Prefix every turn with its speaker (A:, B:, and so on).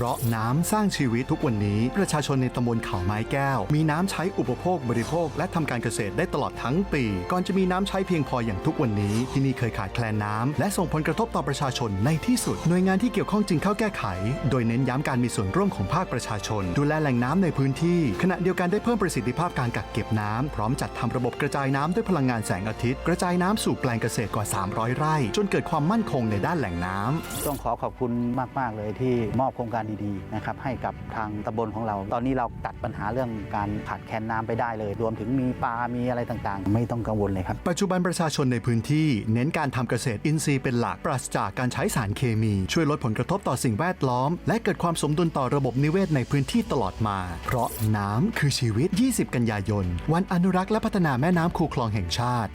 A: พราะน้ำสร้างชีวิตทุกวันนี้ ประชาชนในตำบลเขาไม้แก้ว มีน้ำใช้อุปโภคบริโภค และทำการเกษตรได้ตลอดทั้งปี ก่อนจะมีน้ำใช้เพียงพออย่างทุกวันนี้ ที่นี่เคยขาดแคลนน้ำและส่งผลกระทบต่อประชาชนในที่สุด หน่วยงานที่เกี่ยวข้องจึงเข้าแก้ไข โดยเน้นย้ำการมีส่วนร่วมของภาคประชาชน ดูแลแหล่งน้ำในพื้นที่ ขณะเดียวกันได้เพิ่มประสิทธิภาพการกักเก็บน้ำพร้อมจัดทำระบบกระจายน้ำด้วยพลังงานแสงอาทิตย์ กระจายน้ำสู่แปลงเกษตรกว่า 300 ไร่ จนเกิดความมั่นคงในด้านแหล่งน้ำ
B: ต้องขอขอบคุณมาก ๆ เลยที่มอบโครงการดีๆนะครับให้กับทางตำบลของเรา ตอนนี้เราตัดปัญหาเรื่องการขาดแคลนน้ำไปได้เลย รวมถึงมีปลา มีอะไรต่างๆ ไม่ต้องกังวลเลยครับ
A: ปัจจุบันประชาชนในพื้นที่ เน้นการทำเกษตรอินทรีย์เป็นหลักปราศจากการใช้สารเคมี ช่วยลดผลกระทบต่อสิ่งแวดล้อม และเกิดความสมดุลต่อระบบนิเวศในพื้นที่ตลอดมา เพราะน้ำคือชีวิต 20 กันยายน วันอนุรักษ์และพัฒนาแม่น้ำคูคลองแห่งชาติ